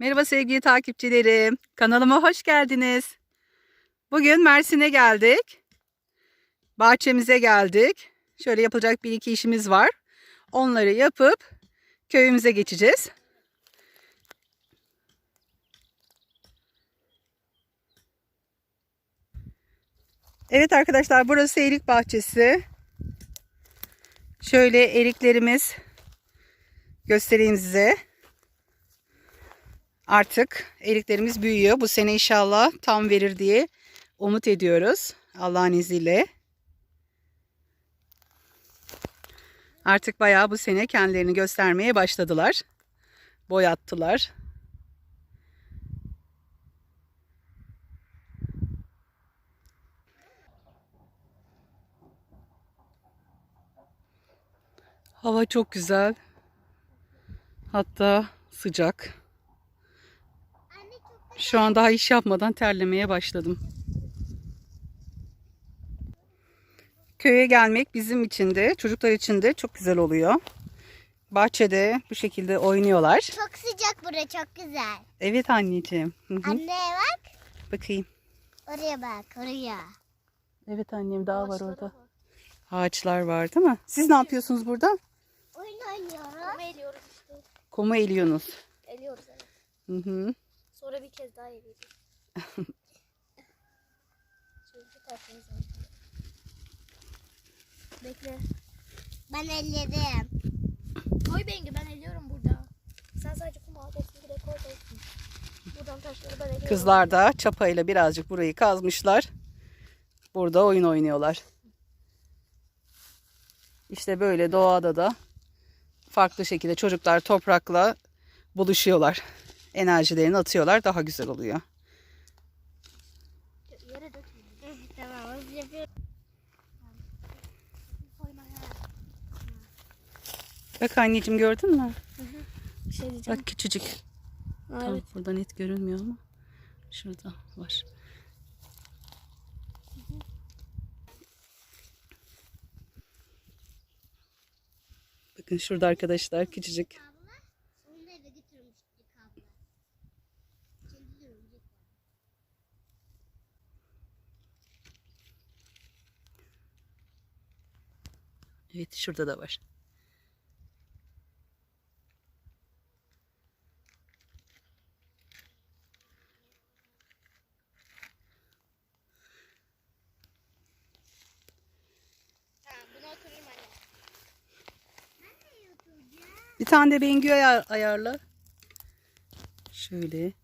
Merhaba sevgili takipçilerim. Kanalıma hoş geldiniz. Bugün Mersin'e geldik. Bahçemize geldik. Şöyle yapılacak bir iki işimiz var. Onları yapıp köyümüze geçeceğiz. Evet arkadaşlar burası erik bahçesi. Şöyle eriklerimiz göstereyim size. Artık eriklerimiz büyüyor. Bu sene inşallah tam verir diye umut ediyoruz. Allah'ın izniyle. Artık bayağı bu sene kendilerini göstermeye başladılar. Boyattılar. Hava çok güzel. Hatta sıcak. Şu an daha iş yapmadan terlemeye başladım. Köye gelmek bizim için de çocuklar için de çok güzel oluyor. Bahçede bu şekilde oynuyorlar. Çok sıcak bura çok güzel. Evet anneciğim. Hı hı. Anne bak. Bakayım. Oraya bak oraya. Evet annem daha var orada. Ağaçlar var değil mi? Siz ne yapıyorsunuz burada? Oyun oynuyoruz. Ama eliyoruz işte. Kumu eliyorsunuz. Eliyoruz evet. Hı hı. Sonra bir kez daha. Şöyle bir tarafımız var. Bekle. Ben elledim. Koy Bengi ben eliyorum burada. Sen sadece kum al hepsini direkt koy olsun. Buradan taşları ben eliyorum. Kızlar da çapayla birazcık burayı kazmışlar. Burada oyun oynuyorlar. İşte böyle doğada da farklı şekilde çocuklar toprakla buluşuyorlar. Enerjilerini atıyorlar. Daha güzel oluyor. Bak anneciğim gördün mü? Şey. Bak küçücük. Ha, Tam evet. burada net görünmüyor ama şurada var. Bakın şurada arkadaşlar küçücük. Abla onu da eve götürmüştük abla. Şimdi örümcek var. Evet şurada da var. Bir tane de Bengü ayar, ayarla. Şöyle.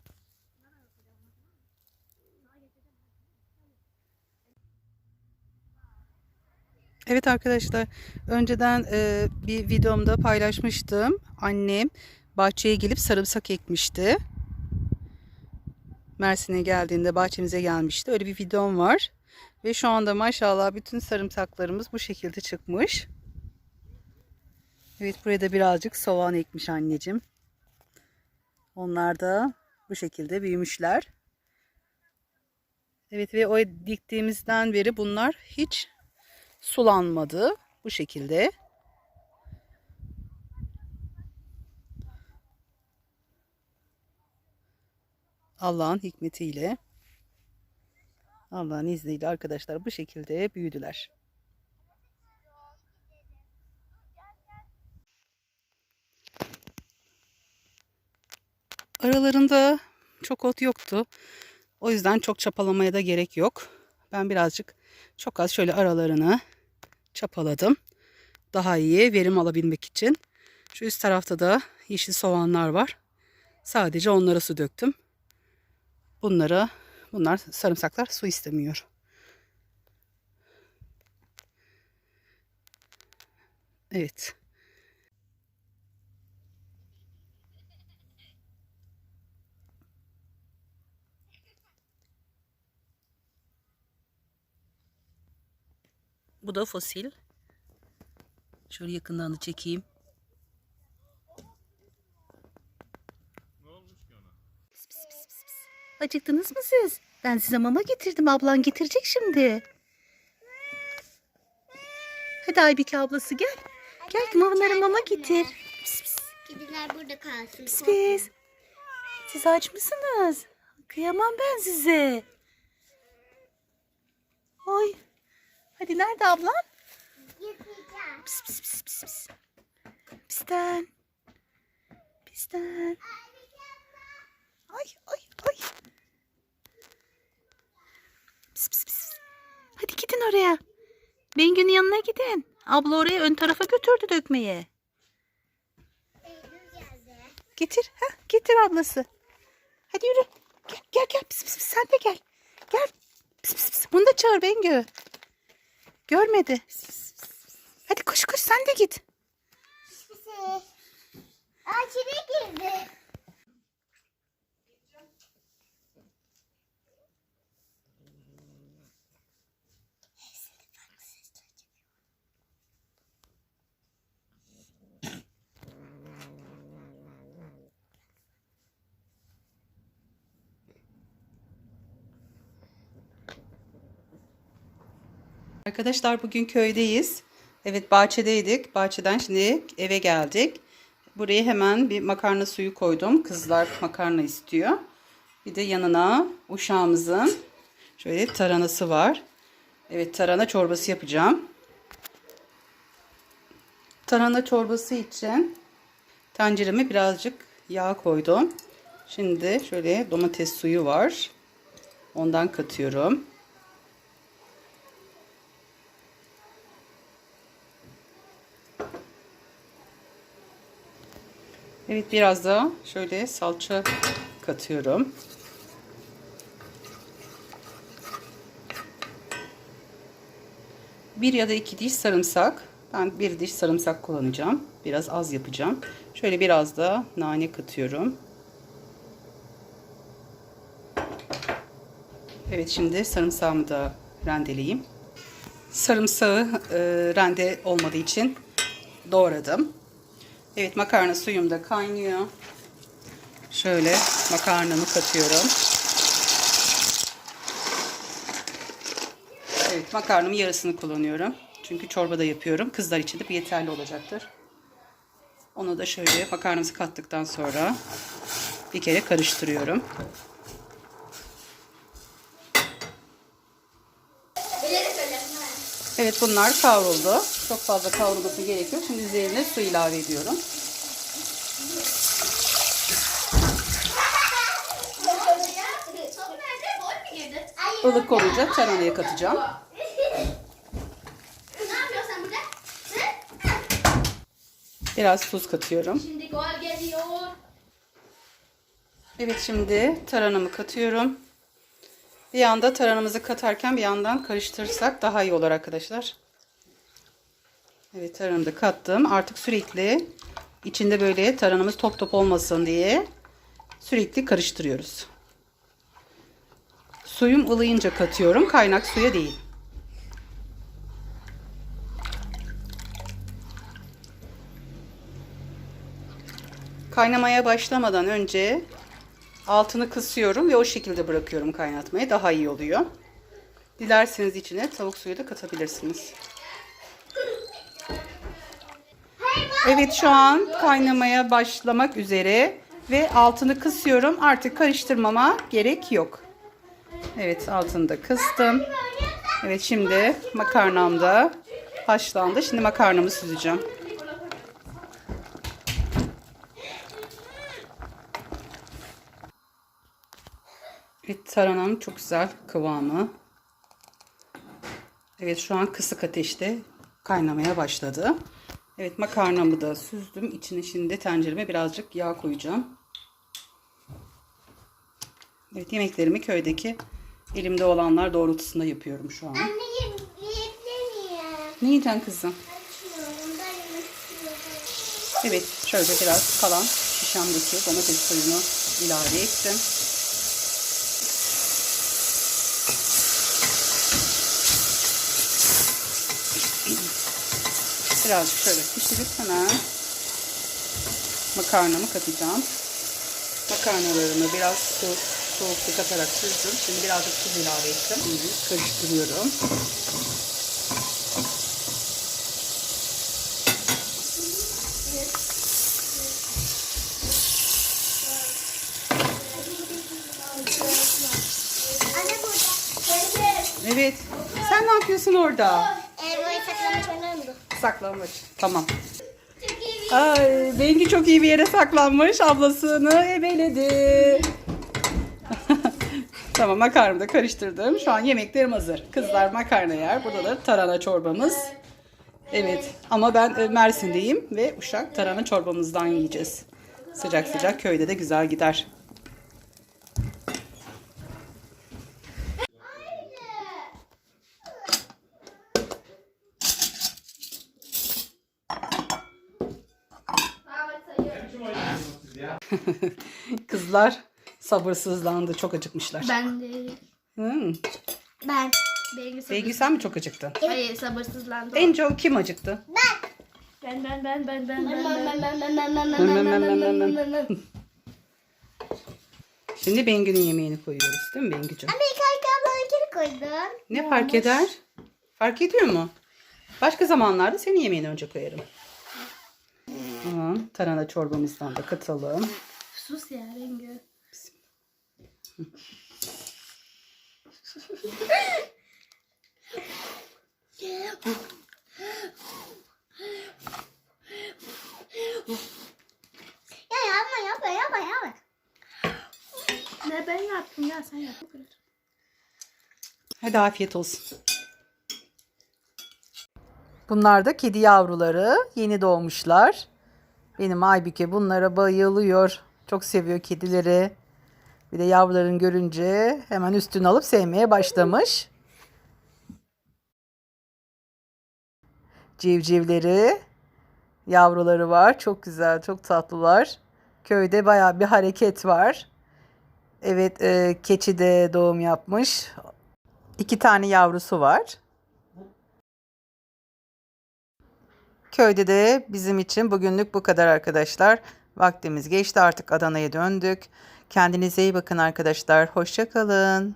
Evet arkadaşlar, önceden e, bir videomda paylaşmıştım. Annem bahçeye gelip sarımsak ekmişti. Mersin'e geldiğinde bahçemize gelmişti. Öyle bir videom var. Ve şu anda maşallah bütün sarımsaklarımız bu şekilde çıkmış. Evet buraya da birazcık soğan ekmiş anneciğim. Onlar da bu şekilde büyümüşler. Evet ve o diktiğimizden beri bunlar hiç sulanmadı. Bu şekilde. Allah'ın hikmetiyle Allah'ın izniyle arkadaşlar bu şekilde büyüdüler. Aralarında çok ot yoktu. O yüzden çok çapalamaya da gerek yok. Ben birazcık çok az şöyle aralarını çapaladım. Daha iyi verim alabilmek için. Şu üst tarafta da yeşil soğanlar var. Sadece onlara su döktüm. Bunlara bunlar sarımsaklar su istemiyor. Evet. Bu da fosil. Şöyle yakından da çekeyim. Acıktınız mı siz? Ben size mama getirdim. Ablan getirecek şimdi. Hadi Aybike ablası gel. Gel mamalara mama getir. Kediler burada kalsın. Pis pis. Siz aç mısınız? Kıyamam ben size. Oy. Hadi nerede ablan? Pis pis pis pis pis. Pisten. Pisten. Ay ay ay. Pis pis pis. Hadi gidin oraya. Bengü'nün yanına gidin. Abla oraya ön tarafa götürdü dökmeyi. Getir. Ha, getir ablası. Hadi yürü. Gel gel gel. Pis pis pis. Sen de gel. Gel. Pis pis pis. Bunu da çağır Bengü. Görmedi. Hadi koş koş sen de git. Aa içine girdi. Arkadaşlar bugün köydeyiz. Evet bahçedeydik. Bahçeden şimdi eve geldik. Buraya hemen bir makarna suyu koydum. Kızlar makarna istiyor. Bir de yanına uşağımızın şöyle taranası var. Evet tarhana çorbası yapacağım. Tarhana çorbası için tencereme birazcık yağ koydum. Şimdi şöyle domates suyu var. Ondan katıyorum. Evet biraz da şöyle salça katıyorum. Bir ya da iki diş sarımsak. Ben bir diş sarımsak kullanacağım. Biraz az yapacağım. Şöyle biraz da nane katıyorum. Evet şimdi sarımsağımı da rendeleyeyim. Sarımsağı e, rende olmadığı için doğradım. Evet makarna suyum da kaynıyor. Şöyle makarnamı katıyorum. Evet makarnamın yarısını kullanıyorum. Çünkü çorba da yapıyorum. Kızlar için de yeterli olacaktır. Onu da şöyle makarnamızı kattıktan sonra bir kere karıştırıyorum. Evet bunlar kavruldu. Çok fazla kavrulması gerekiyor. Şimdi üzerine su ilave ediyorum. Ilık olunca taranaya katacağım. Biraz tuz katıyorum. Şimdi gol geliyor. Evet şimdi taranamı katıyorum. Bir yanda taranımızı katarken bir yandan karıştırırsak daha iyi olur arkadaşlar. Evet taranımı da kattım. Artık sürekli içinde böyle taranımız top top olmasın diye sürekli karıştırıyoruz. Suyum ılıyınca katıyorum. Kaynak suya değil. Kaynamaya başlamadan önce altını kısıyorum ve o şekilde bırakıyorum kaynatmaya. Daha iyi oluyor. Dilerseniz içine tavuk suyu da katabilirsiniz. Evet şu an kaynamaya başlamak üzere ve altını kısıyorum. Artık karıştırmama gerek yok. Evet altını da kıstım. Evet şimdi makarnam da haşlandı. Şimdi makarnamı süzeceğim. Evet taranam çok güzel kıvamı. Evet şu an kısık ateşte kaynamaya başladı. Evet makarnamı da süzdüm. İçine şimdi tencereme birazcık yağ koyacağım. Evet yemeklerimi köydeki elimde olanlar doğrultusunda yapıyorum şu an. Anne yiyebilir miyim? Ne yiyeceksin kızım? Evet şöyle biraz kalan şişemdeki domates suyunu ilave ettim. Birazcık şöyle pişirip hemen makarnamı katacağım. Makarnalarımı biraz soğuk, soğuk su katarak süzdüm. Şimdi birazcık tuz ilave ettim. Şimdi karıştırıyorum. Evet. Sen ne yapıyorsun orada? Saklanmış. Tamam. Ay, Bengi çok iyi bir yere saklanmış. Ablasını ebeledi. tamam makarnamı da karıştırdım. Şu an yemeklerim hazır. Kızlar makarna yer. Burada da tarhana çorbamız. Evet ama ben e, Mersin'deyim ve Uşak tarhana çorbamızdan yiyeceğiz. Sıcak sıcak köyde de güzel gider. Kızlar sabırsızlandı. Çok acıkmışlar. Ben de. Hmm. Ben. Sabır... Belki sen mi çok acıktın? Hayır sabırsızlandım. En çok kim acıktı? Ben ben ben ben ben ben Ben ben ben ben ben ben ben ben ben ben. Şimdi Bengü'nün yemeğini koyuyoruz değil mi Bengücüğüm? Ama ilk Ayka ablanınkini koydun. Ne fark eder? Fark ediyor mu? Başka zamanlarda senin yemeğini önce koyarım. Tamam. Tarhana çorbamızdan da katalım. Sus ya Bengi. Ya yapma yapma yapma yapma. Ne ben yaptım ya sen yap. Hadi afiyet olsun. Bunlar da kedi yavruları. Yeni doğmuşlar. Benim Aybüke bunlara bayılıyor. Çok seviyor kedileri. Bir de yavruların görünce hemen üstüne alıp sevmeye başlamış. Civcivleri, yavruları var. Çok güzel, çok tatlılar. Köyde bayağı bir hareket var. Evet, e, keçi de doğum yapmış. İki tane yavrusu var. Köyde de bizim için bugünlük bu kadar arkadaşlar. Vaktimiz geçti artık Adana'ya döndük. Kendinize iyi bakın arkadaşlar. Hoşça kalın.